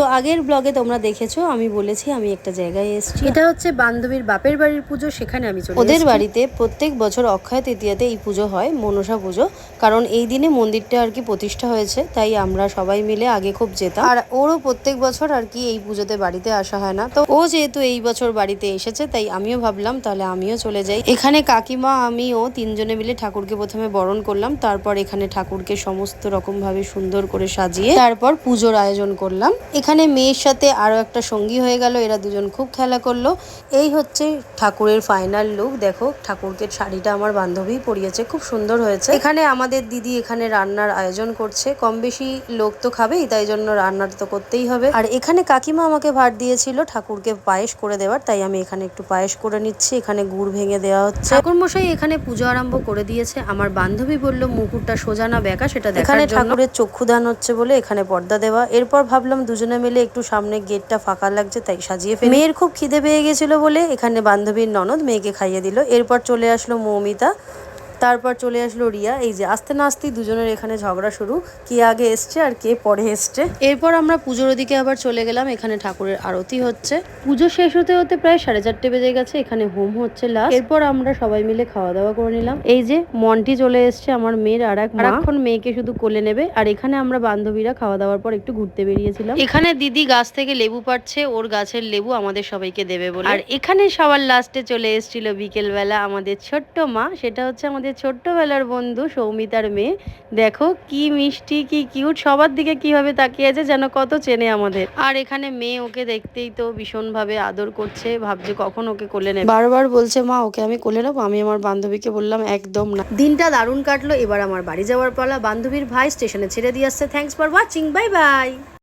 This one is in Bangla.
তো আগের ব্লগে তোমরা দেখেছ আমি বলেছি আমি একটা জায়গায় এসেছি। এটা হচ্ছে বান্ধবীর বাপের বাড়ির পুজো সেখানে আমি চলে ওদের বাড়িতে প্রত্যেক বছর অক্ষয় তৃতীয়াতে এই পুজো হয় মনসা পুজো। কারণ এই দিনে মন্দিরটা আর কি প্রতিষ্ঠা হয়েছে তাই আমরা সবাই মিলে আগে খুব যেতাম। আর ওরও প্রত্যেক বছর আর কি এই পুজোতে বাড়িতে আসা হয় না। তো ও যেহেতু এই বছর বাড়িতে এসেছে তাই আমিও ভাবলাম তাহলে আমিও চলে যাই। এখানে কাকিমা আমি ও তিনজনে মিলে ঠাকুরকে প্রথমে বরণ করলাম তারপর এখানে ঠাকুরকে সমস্ত রকম ভাবে সুন্দর করে সাজিয়ে তারপর পুজোর আয়োজন করলাম। এখানে মেয়ের সাথে আরও একটা সঙ্গী হয়ে গেল এরা দুজন খুব খেলা করল। এই হচ্ছে ঠাকুরের ফাইনাল লুক দেখো ঠাকুরকে শাড়িটা আমার বান্ধবী পরিয়েছে খুব সুন্দর হয়েছে। এখানে আমাদের দিদি এখানে রান্নার আয়োজন করছে। কম বেশি লোক তো খাবেই তাই জন্য রান্নার তো করতেই হবে। আর এখানে কাকিমা আমাকে ভাত দিয়েছিল ঠাকুরকে পায়েস করে দেওয়ার তাই আমি এখানে একটু পায়েস করে নিচ্ছি। এখানে গুড় ভেঙে দেওয়া হচ্ছে। ঠাকুর মশাই এখানে পুজো আরম্ভ করে দিয়েছে। আমার বান্ধবী বলল মুকুরটা সোজা না বেঁকা সেটা এখানে ঠাকুরের চক্ষুদান হচ্ছে বলে এখানে পর্দা দেওয়া। এরপর ভাবলাম দুজনে মিলে একটু সামনে গেটটা ফাঁকা লাগছে, তাই সাজিয়ে ফেলে। মেয়ের খুব খিদে পেয়ে গেছিল বলে এখানে বান্ধবীর ননদ মেয়েকে খাইয়ে দিল। এরপর চলে আসলো মৌমিতা। তারপর চলে আসলো রিয়া। এই যে আস্তে না আস্তেই দুজনের এখানে ঝগড়া শুরু। কে আগে এসছে আর কে পরে এসছে। এরপর আমরা পুজোর ওদিকে আবার চলে গেলাম। এখানে ঠাকুরের আরতি হচ্ছে। পুজো শেষ হতে হতে প্রায় সাড়ে চারটে বেজে গেছে। এখানে হোম হচ্ছে লাস্ট এরপর আমরা সবাই মিলে খাওয়া দাওয়া করে নিলাম। এই যে মন্টি চলে এসছে, আমার মেয়ের আর এক এখন মেয়েকে শুধু কোলে নেবে। আর এখানে আমরা বান্ধবীরা খাওয়া দাওয়ার পর একটু ঘুরতে বেরিয়েছিলাম। এখানে দিদি গাছ থেকে লেবু পাচ্ছে ওর গাছের লেবু আমাদের সবাইকে দেবে বলে। আর এখানে সবার লাস্টে চলে এসেছিল বিকেলবেলা আমাদের ছোট্ট মা। সেটা হচ্ছে আমাদের ছোট্টবেলার বন্ধু সৌমিতার মেয়ে, দেখো কি মিষ্টি, কি কিউট সবার দিকে কীভাবে তাকিয়ে আছে যেন কত চেনে আমাদের। আর এখানে মেয়ে ওকে দেখতেই তো ভীষণভাবে আদর করছে, ভাবছে কখন ওকে কোলে নেবে। বারবার বলছে, মা, ওকে আমি কোলে নেব? আমি আমার বান্ধবীকে বললাম, একদম না। দিনটা দারুণ কাটলো, এবার আমার বাড়ি যাওয়ার পালা বান্ধবীর ভাই স্টেশনে ছেড়ে দিয়ে আসছে। Thanks for watching bye bye